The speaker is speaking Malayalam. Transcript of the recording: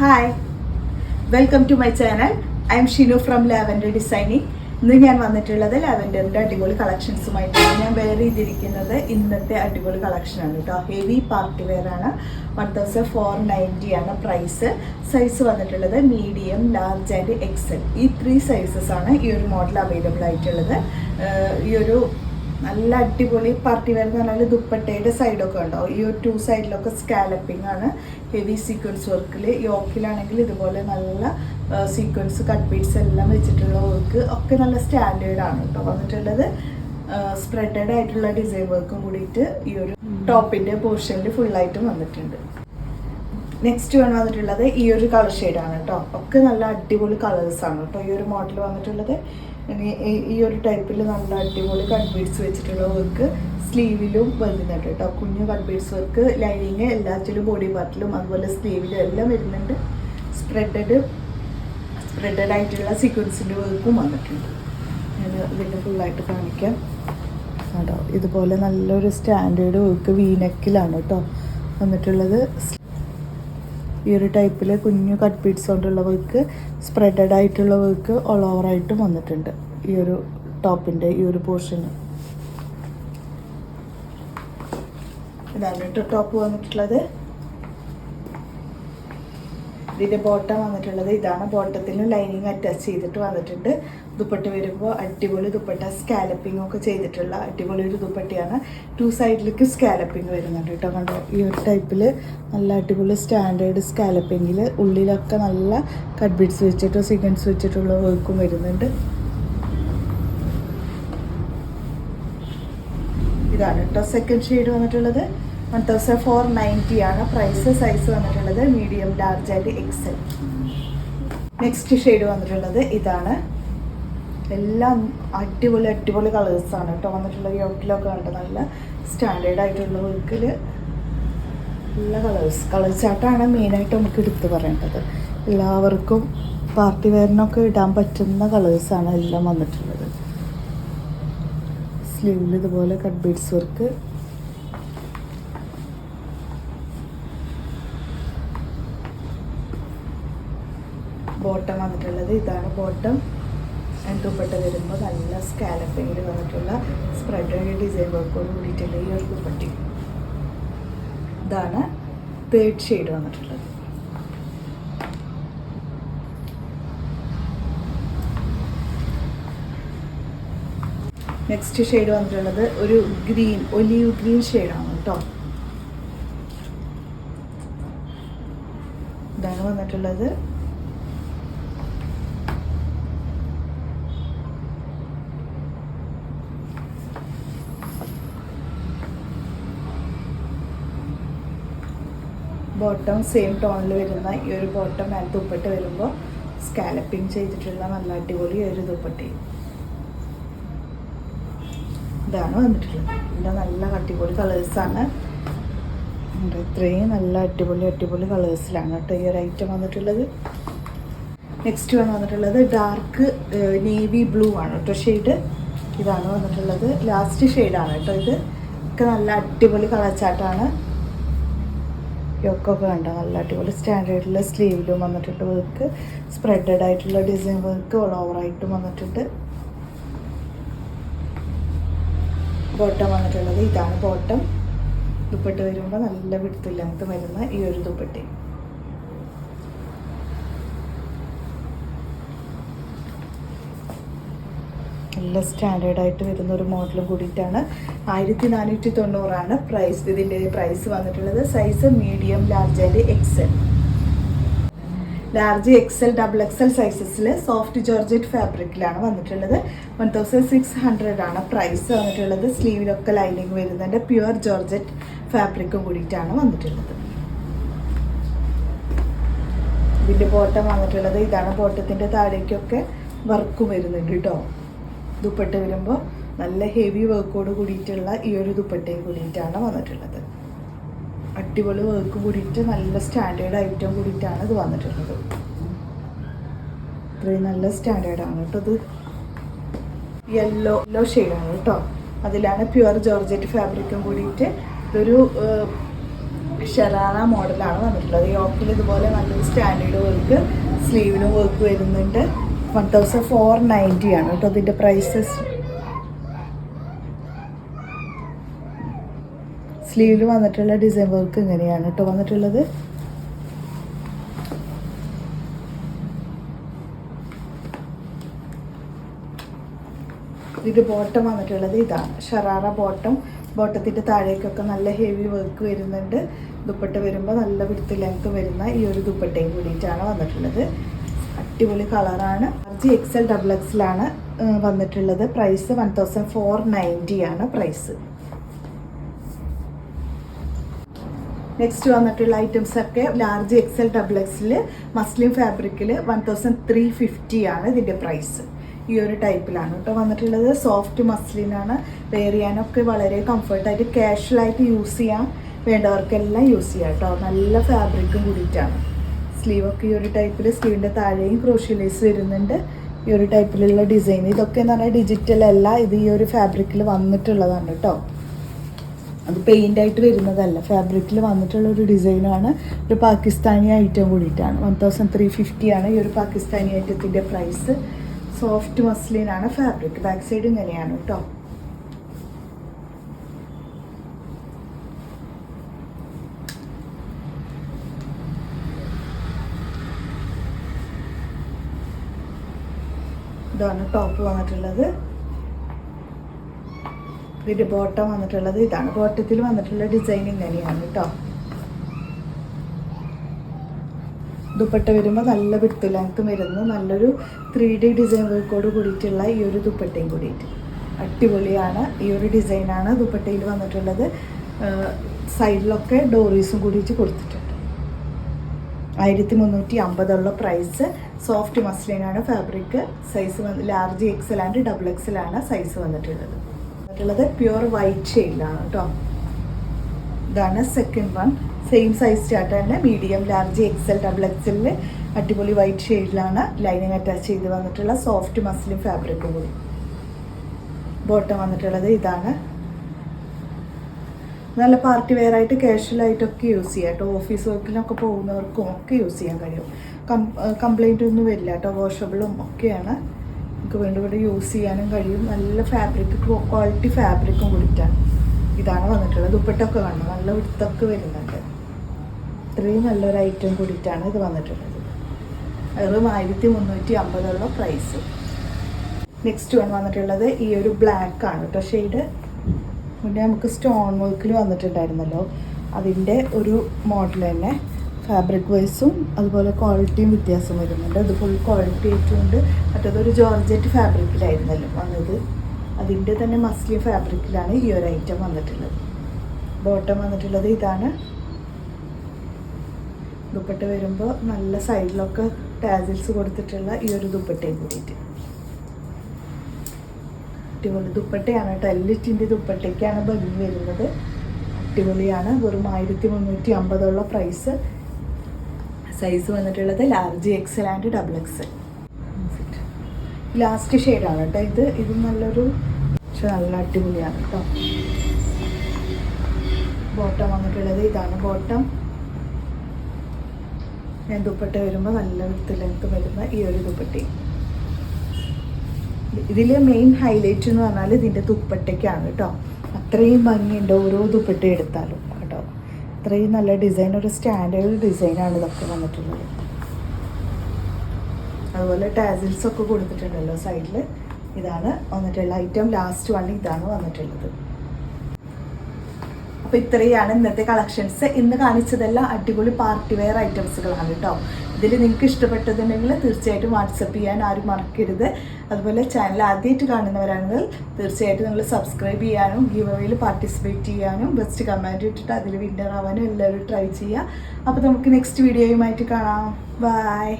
Hi welcome to my channel I am Shinu from lavender designing ഇന്ന് ഞാൻ വന്നിട്ടുള്ളത് ലാവൻഡറിന്റെ അടിപൊളി കളക്ഷൻസുമായിട്ടാണ് ഞാൻ വെയർ ചെയ്തിരിക്കുന്നത് ഇന്നത്തെ അടിപൊളി കളക്ഷനാണ് കേട്ടോ ഹെവി പാർട്ടി വെയർ ആണ്. വൺ തൗസൻഡ് ഫോർ നയന്റി ആണ് പ്രൈസ് സൈസ് വന്നിട്ടുള്ളത് മീഡിയം ലാർജ് ആൻഡ് എക്സൽ ഈ ത്രീ സൈസസ് ആണ് ഈ ഒരു മോഡൽ അവൈലബിൾ ആയിട്ടുള്ളത്. ഈ ഒരു നല്ല അടിപൊളി പാർട്ടി വെയർ എന്ന് പറഞ്ഞാൽ ദുപ്പട്ടയുടെ സൈഡൊക്കെ ഉണ്ടാവും ഈ ഒരു ടു സൈഡിലൊക്കെ സ്കാലപ്പിംഗ് ആണ്. ഹെവി സീക്വൻസ് വർക്കിൽ യോക്കിലാണെങ്കിൽ ഇതുപോലെ നല്ല സീക്വൻസ് കട്ട് ബീഡ്സ് എല്ലാം വെച്ചിട്ടുള്ള വർക്ക് ഒക്കെ നല്ല സ്റ്റാൻഡേർഡ് ആണ് കേട്ടോ വന്നിട്ടുള്ളത് സ്പ്രെഡഡ് ആയിട്ടുള്ള ഡിസൈൻ വർക്കും കൂടിയിട്ട് ഈ ഒരു ടോപ്പിന്റെ പോർഷനിൽ ഫുള്ളായിട്ടും വന്നിട്ടുണ്ട്. നെക്സ്റ്റ് വൺ വന്നിട്ടുള്ളത് ഈ ഒരു കളർ ഷെയ്ഡാണ് കേട്ടോ ഒക്കെ നല്ല അടിപൊളി കളേഴ്സാണ് കേട്ടോ ഈ ഒരു മോഡൽ വന്നിട്ടുള്ളത്. ഈ- ഒരു ടൈപ്പിൽ നല്ല അടിപൊളി കട്ട് ബീഡ്സ് വെച്ചിട്ടുള്ള വർക്ക് സ്ലീവിലും വരുന്നുണ്ട് കേട്ടോ. കുഞ്ഞു കട്ട് ബീഡ്സ് വർക്ക് ലൈനിങ് എല്ലാത്തിലും ബോഡി പാർട്ടിലും അതുപോലെ സ്ലീവിലും എല്ലാം വരുന്നുണ്ട്. സ്പ്രെഡഡ് സ്പ്രെഡഡ് ആയിട്ടുള്ള സീക്വൻസിന്റെ വർക്കും വന്നിട്ടുണ്ട്. ഞാൻ ഇതിന്റെ ഫുള്ളായിട്ട് കാണിക്കാം. കേട്ടോ ഇതുപോലെ നല്ലൊരു സ്റ്റാൻഡേർഡ് വർക്ക് വീനക്കിലാണ് കേട്ടോ വന്നിട്ടുള്ളത്. ഈ ഒരു ടൈപ്പിൽ കുഞ്ഞു കട്ട് പീഡ്സ് കൊണ്ടുള്ള വർക്ക് സ്പ്രെഡഡ് ആയിട്ടുള്ള വർക്ക് ഓൾ ഓവറായിട്ടും വന്നിട്ടുണ്ട് ഈ ഒരു ടോപ്പിന്റെ ഈ ഒരു പോർഷന് ഇതാണ് ടോപ്പ് വന്നിട്ടുള്ളത്. ഇതിന്റെ ബോട്ടം വന്നിട്ടുള്ളത് ഇതാണ്. ബോട്ടത്തിന് ലൈനിങ് അറ്റാച്ച് ചെയ്തിട്ട് വന്നിട്ടുണ്ട്. ദുപ്പട്ട വരുമ്പോൾ അടിപൊളി ദുപ്പട്ട സ്കാലപ്പിംഗ് ഒക്കെ ചെയ്തിട്ടുള്ള അടിപൊളി ഒരു ദുപ്പട്ടയാണ്. ടു സൈഡിലേക്ക് സ്കാലപ്പിംഗ് വരുന്നുണ്ട് കേട്ടോ. കണ്ടോ? ഈ ഒരു ടൈപ്പിൽ നല്ല അടിപൊളി സ്റ്റാൻഡേർഡ് സ്കാലപ്പിങ്ങിൽ ഉള്ളിലൊക്കെ നല്ല കട്ട് ബിഡ്സ് വെച്ചിട്ടോ സിഗൻസ് വെച്ചിട്ടുള്ള വർക്കും വരുന്നുണ്ട്. ഇതാണ് കേട്ടോ സെക്കൻഡ് ഷെയ്ഡ് വന്നിട്ടുള്ളത്. വൺ തൗസൻഡ് ഫോർ നയന്റി ആണ് പ്രൈസ് സൈസ് വന്നിട്ടുള്ളത്. Medium large and XL next shade വന്നിട്ടുള്ളത് ഇതാണ്. എല്ലാം അടിപൊളി അടിപൊളി കളേഴ്സാണ് കേട്ടോ. വന്നിട്ടുള്ള ഈ യോട്ടിലൊക്കെ കണ്ട് നല്ല സ്റ്റാൻഡേർഡ് ആയിട്ടുള്ള വർക്കിൽ നല്ല കളേഴ്സ് കളർ ചാട്ടാണ് മെയിനായിട്ട് നമുക്ക് എടുത്തു പറയേണ്ടത്. എല്ലാവർക്കും പാർട്ടി വെയറിനൊക്കെ ഇടാൻ പറ്റുന്ന കളേഴ്സാണ് എല്ലാം വന്നിട്ടുള്ളത്. സ്ലീവിൽ ഇതുപോലെ കട്ട് ബീഡ്സ് വർക്ക് ബോട്ടം വന്നിട്ടുള്ളത്. ഇതാണ് ബോട്ടം. ആൻഡ് ദുപ്പട്ട വരുമ്പോൾ നല്ല സ്കാലപ്പിങ്ങിൽ വന്നിട്ടുള്ള സ്പ്രെഡ് ഡിസൈൻ വർക്കോട് കൂടിയിട്ടുള്ള ഈ ഒരു ദുപ്പട്ടി. ഇതാണ് തേർഡ് ഷെയ്ഡ് വന്നിട്ടുള്ളത്. നെക്സ്റ്റ് ഷെയ്ഡ് വന്നിട്ടുള്ളത് ഒരു ഗ്രീൻ ഒലീവ് ഗ്രീൻ ഷെയ്ഡാണ് കേട്ടോ ഇതാണ് വന്നിട്ടുള്ളത് ബോട്ടം സെയിം ടോണിൽ വരുന്ന ഈ ഒരു ബോട്ടം മേൽ ദുപ്പട്ട വരുമ്പോൾ സ്കാലപ്പിംഗ് ചെയ്തിട്ടുള്ള നല്ല അടിപൊളി ഒരു ദുപ്പട്ടയും. ഇതാണ് വന്നിട്ടുള്ളത്. ഇതിന്റെ നല്ല അടിപൊളി കളേഴ്സാണ് ഇത്രയും നല്ല അടിപൊളി അടിപൊളി കളേഴ്സിലാണ് കേട്ടോ ഈ ഒരു ഐറ്റം വന്നിട്ടുള്ളത്. നെക്സ്റ്റ് വൺ വന്നിട്ടുള്ളത് ഡാർക്ക് നേവി ബ്ലൂ ആണ് കേട്ടോ ഷെയ്ഡ് ഇതാണ് വന്നിട്ടുള്ളത്. ലാസ്റ്റ് ഷെയ്ഡാണ് കേട്ടോ ഇത്. ഒക്കെ നല്ല അടിപൊളി കളർ ചാട്ടാണ് യൊക്കൊക്കെ കണ്ട. നല്ല അടിപൊളി സ്റ്റാൻഡേർഡിലെ സ്ലീവിലും വന്നിട്ടുണ്ട് വർക്ക്. സ്പ്രെഡഡ് ആയിട്ടുള്ള ഡിസൈൻ വർക്ക് ഓൾ ഓവറായിട്ടും വന്നിട്ടുണ്ട്. ബോട്ടം വന്നിട്ടുള്ളത് ഇതാണ് ബോട്ടം. ദുപ്പട്ട വരുമ്പോൾ നല്ല വിടുത്തില്ലാത്ത വരുന്ന ഈ ഒരു ദുപ്പട്ടി നല്ല സ്റ്റാൻഡേർഡായിട്ട് വരുന്ന ഒരു മോഡലും കൂടിയിട്ടാണ്. ആയിരത്തി നാനൂറ്റി തൊണ്ണൂറാണ് പ്രൈസ്. ഇതിന്റെ പ്രൈസ് വന്നിട്ടുള്ളത് size medium large and XL. Large XL double XL സൈസസിൽ soft georgette ഫാബ്രിക്കിലാണ് വന്നിട്ടുള്ളത്. വൺ തൗസൻഡ് സിക്സ് ഹൺഡ്രഡ് ആണ് പ്രൈസ് വന്നിട്ടുള്ളത്. സ്ലീവിലൊക്കെ ലൈനിങ് വരുന്നുണ്ട്. പ്യുവർ ജോർജറ്റ് ഫാബ്രിക്കും കൂടിയിട്ടാണ് വന്നിട്ടുള്ളത്. ഇതിന്റെ ബോട്ടം വന്നിട്ടുള്ളത്. ഇതാണ് ബോട്ടത്തിന്റെ താഴേക്കൊക്കെ വർക്ക് വരുന്നുണ്ട് കേട്ടോ. ദുപ്പട്ട വരുമ്പോൾ നല്ല ഹെവി വർക്കോട് കൂടിയിട്ടുള്ള ഈ ഒരു ദുപ്പട്ടയും കൂടിയിട്ടാണ് വന്നിട്ടുള്ളത്. അടിപൊളി വർക്ക് കൂടിയിട്ട് നല്ല സ്റ്റാൻഡേർഡ് ഐറ്റം കൂടിയിട്ടാണ് ഇത് വന്നിട്ടുള്ളത്. ഇത്രയും നല്ല സ്റ്റാൻഡേർഡാണ് കേട്ടോ ഇത്. യെല്ലോ യെല്ലോ ഷെയ്ഡാണ് കേട്ടോ. അതിലാണ് പ്യുവർ ജോർജറ്റ് ഫാബ്രിക്കും കൂടിയിട്ട് ഇതൊരു ഷെറാറ മോഡലാണ് വന്നിട്ടുള്ളത്. യോക്കിൽ ഇതുപോലെ നല്ലൊരു സ്റ്റാൻഡേർഡ് വർക്ക് സ്ലീവിലും വർക്ക് വരുന്നുണ്ട്. വൺ തൗസൻഡ് ഫോർ നയന്റി ആണ് കേട്ടോ അതിന്റെ പ്രൈസസ് സ്ലീവിൽ വന്നിട്ടുള്ള ഡിസൈൻ വർക്ക് ഇങ്ങനെയാണ് കേട്ടോ വന്നിട്ടുള്ളത്. ഇത് ബോട്ടം വന്നിട്ടുള്ളത് ഇതാണ്. ഷറാറ ബോട്ടം ബോട്ടത്തിന്റെ താഴേക്കൊക്കെ നല്ല ഹെവി വർക്ക് വരുന്നുണ്ട്. ദുപ്പട്ട വരുമ്പോൾ നല്ല വിടുത്ത് ലെങ്ത് വരുന്ന ഈ ഒരു ദുപ്പട്ടയും കൂടിയിട്ടാണ് വന്നിട്ടുള്ളത്. അടിപൊളി കളറാണ്. ജി എക്സ് എൽ ഡബിൾ എക്സിലാണ് വന്നിട്ടുള്ളത്. Price one thousand four ninety ആണ് പ്രൈസ് നെക്സ്റ്റ് വന്നിട്ടുള്ള ഐറ്റംസ് ഒക്കെ ലാർജ് എക്സ് എൽ ഡബിൾ എക്സിൽ മസ്ലിം ഫാബ്രിക്കിൽ വൺ തൗസൻഡ് ത്രീ ഫിഫ്റ്റി ആണ് ഇതിന്റെ പ്രൈസ് ഈ ഒരു ടൈപ്പിലാണ് കേട്ടോ വന്നിട്ടുള്ളത്. സോഫ്റ്റ് മസ്ലിനാണ് വെയർ ചെയ്യാനൊക്കെ വളരെ കംഫർട്ടായിട്ട് കാഷ്വലായിട്ട് യൂസ് ചെയ്യാം. വേണ്ടവർക്കെല്ലാം യൂസ് ചെയ്യാം കേട്ടോ നല്ല ഫാബ്രിക്കും കൂടിയിട്ടാണ്. സ്ലീവൊക്കെ ഈ ഒരു ടൈപ്പിൽ സ്ലീവിന്റെ താഴെയും ക്രോഷ്യ ലേസ് വരുന്നുണ്ട്. ഈ ഒരു ടൈപ്പിലുള്ള ഡിസൈൻ. ഇതൊക്കെ എന്ന് പറഞ്ഞാൽ ഡിജിറ്റൽ അല്ല ഇത് ഈ ഒരു ഫാബ്രിക്കിൽ വന്നിട്ടുള്ളതാണ് കേട്ടോ അത് പെയിന്റ് ആയിട്ട് വരുന്നതല്ല ഫാബ്രിക്കിൽ വന്നിട്ടുള്ള ഒരു ഡിസൈനാണ് ഒരു പാകിസ്ഥാനി ഐറ്റം കൂടിയിട്ടാണ്. വൺ തൗസൻഡ് ത്രീ ഫിഫ്റ്റി ആണ് ഈ ഒരു പാകിസ്ഥാനി ഐറ്റത്തിന്റെ പ്രൈസ് സോഫ്റ്റ് മസ്ലിനാണ് ഫാബ്രിക് ബാക്ക് സൈഡ് ഇങ്ങനെയാണ് കേട്ടോ ഇതാണ് ടോപ്പ് വന്നിട്ടുള്ളത്. ഇതിന്റെ ബോട്ടം വന്നിട്ടുള്ളത് ഇതാണ്. ബോട്ടത്തിൽ വന്നിട്ടുള്ള ഡിസൈൻ ഇങ്ങനെയാണ് കേട്ടോ ദുപ്പട്ട വരുമ്പോൾ നല്ല വിട്ട് ലെങ്ത്തും വരുന്നു. നല്ലൊരു ത്രീ ഡി ഡിസൈൻ വർക്കോട് കൂടിയിട്ടുള്ള ഈ ഒരു ദുപ്പട്ടയും കൂടിയിട്ട്. അടിപൊളിയാണ്. ഈ ഒരു ഡിസൈനാണ് ദുപ്പട്ടയിൽ വന്നിട്ടുള്ളത്. സൈഡിലൊക്കെ ഡോറീസും കൂടിയിട്ട് കൊടുത്തിട്ടുണ്ട്. ആയിരത്തി മുന്നൂറ്റി അമ്പതുള്ള പ്രൈസ് സോഫ്റ്റ് മസ്ലിനാണ് ഫാബ്രിക് സൈസ് വന്ന് large XL and double XL ആണ് സൈസ് വന്നിട്ടുള്ളത്. വന്നിട്ടുള്ളത് പ്യുവർ വൈറ്റ് ഷെയ്ഡിലാണ് കേട്ടോ ഇതാണ് second one same size chart തന്നെ. മീഡിയം ലാർജ് എക്സൽ ഡബിൾ എക്സലിൽ അടിപൊളി വൈറ്റ് ഷെയ്ഡിലാണ് ലൈനിങ് അറ്റാച്ച് ചെയ്ത് വന്നിട്ടുള്ള സോഫ്റ്റ് മസ്ലിൻ ഫാബ്രിക് കൂടി. ബോട്ടം വന്നിട്ടുള്ളത് ഇതാണ്. നല്ല പാർട്ടി വെയർ ആയിട്ട് കാഷ്വൽ ആയിട്ടൊക്കെ യൂസ് ചെയ്യാം കേട്ടോ. ഓഫീസ് വർക്കിനൊക്കെ പോകുന്നവർക്കും ഒക്കെ യൂസ് ചെയ്യാൻ കഴിയും. കം കംപ്ലൈന്റ് ഒന്നും വരില്ല കേട്ടോ. വാഷബിളും ഒക്കെയാണ്. നമുക്ക് വീണ്ടും വീണ്ടും യൂസ് ചെയ്യാനും കഴിയും. നല്ല ഫാബ്രിക് ക്വാളിറ്റി ഫാബ്രിക്കും കൂടിയിട്ടാണ് ഇതാണ് വന്നിട്ടുള്ളത്. ദുപ്പട്ടൊക്കെ കാണും നല്ല വിടുത്തൊക്കെ വരുന്നുണ്ട്. ഇത്രയും നല്ലൊരു ഐറ്റം കൂടിയിട്ടാണ് ഇത് വന്നിട്ടുള്ളത്. വെറും ആയിരത്തി മുന്നൂറ്റി അമ്പതുള്ള പ്രൈസ് നെക്സ്റ്റ് വൺ വന്നിട്ടുള്ളത് ഈ ഒരു ബ്ലാക്ക് ആണ് കേട്ടോ. ഷെയ്ഡ് മുന്നേ നമുക്ക് സ്റ്റോൺ വർക്കിൽ വന്നിട്ടുണ്ടായിരുന്നല്ലോ. അതിന്റെ ഒരു മോഡൽ തന്നെ ഫാബ്രിക് വൈസും അതുപോലെ ക്വാളിറ്റിയും വ്യത്യാസം വരുന്നുണ്ട്. അത് ഫുൾ ക്വാളിറ്റി ആയിട്ടുണ്ട്. മറ്റേതൊരു ജോർജറ്റ് ഫാബ്രിക്കിലായിരുന്നല്ലോ വന്നത്. അതിന്റെ തന്നെ മസ്ലി ഫാബ്രിക്കിലാണ് ഈ ഒരു ഐറ്റം വന്നിട്ടുള്ളത്. ബോട്ടം വന്നിട്ടുള്ളത് ഇതാണ്. ദുപ്പട്ട വരുമ്പോൾ നല്ല സൈഡിലൊക്കെ ടാസിൽസ് കൊടുത്തിട്ടുള്ള ഈ ഒരു ദുപ്പട്ടയും കൂടിയിട്ട്. അടിപൊളി ദുപ്പട്ടയാണ് കേട്ടോ. എല്ലിറ്റിന്റെ ദുപ്പട്ടയ്ക്കാണ് ഭംഗി വരുന്നത്. അടിപൊളിയാണ്. വെറും ആയിരത്തി മുന്നൂറ്റി അമ്പതുള്ള പ്രൈസ് സൈസ് വന്നിട്ടുള്ളത് large XL and double XL last ഷെയ്ഡാണ് കേട്ടോ ഇത്. ഇത് നല്ലൊരു പക്ഷെ നല്ല അടിപൊളിയാണ് കേട്ടോ. ബോട്ടം വന്നിട്ടുള്ളത് ഇതാണ് ബോട്ടം ഞാൻ ദുപ്പട്ട വരുമ്പോൾ നല്ല വിത്ത് ലെങ്ത് വരുന്ന ഈ ഒരു ദുപ്പട്ടി ഇതിലെ മെയിൻ ഹൈലൈറ്റ് എന്ന് പറഞ്ഞാൽ ഇതിന്റെ ദുപ്പട്ടയ്ക്കാണ് കേട്ടോ. അത്രയും ഭംഗിയുണ്ട് ഓരോ ദുപ്പട്ട എടുത്താലും കേട്ടോ. അത്രയും നല്ല ഡിസൈൻ ഒരു സ്റ്റാൻഡേർഡ് ഡിസൈനാണ് ഇതൊക്കെ വന്നിട്ടുള്ളത്. അതുപോലെ ടാസിൽസ് ഒക്കെ കൊടുത്തിട്ടുണ്ടല്ലോ സൈഡിൽ ഇതാണ് വന്നിട്ടുള്ള ഐറ്റം ലാസ്റ്റ് വൺ ഇതാണ് വന്നിട്ടുള്ളത്. അപ്പോൾ ഇത്രയാണ് ഇന്നത്തെ കളക്ഷൻസ്. ഇന്ന് കാണിച്ചതെല്ലാം അടിപൊളി പാർട്ടി വെയർ ഐറ്റംസുകളാണ് കേട്ടോ ഇതിൽ നിങ്ങൾക്ക് ഇഷ്ടപ്പെട്ടതുണ്ടെങ്കിൽ തീർച്ചയായിട്ടും വാട്സപ്പ് ചെയ്യാൻ ആരും മറക്കരുത്. അതുപോലെ ചാനൽ ആദ്യമായിട്ട് കാണുന്നവരാണെങ്കിൽ തീർച്ചയായിട്ടും നിങ്ങൾ സബ്സ്ക്രൈബ് ചെയ്യാനും ഗീവ് അവയിൽ പാർട്ടിസിപ്പേറ്റ് ചെയ്യാനും ബെസ്റ്റ് കമന്റ് ഇട്ടിട്ട് അതിൽ വിന്നർ ആവാനും എല്ലാവരും ട്രൈ ചെയ്യുക. അപ്പോൾ നമുക്ക് നെക്സ്റ്റ് വീഡിയോയുമായിട്ട് കാണാം. ബൈ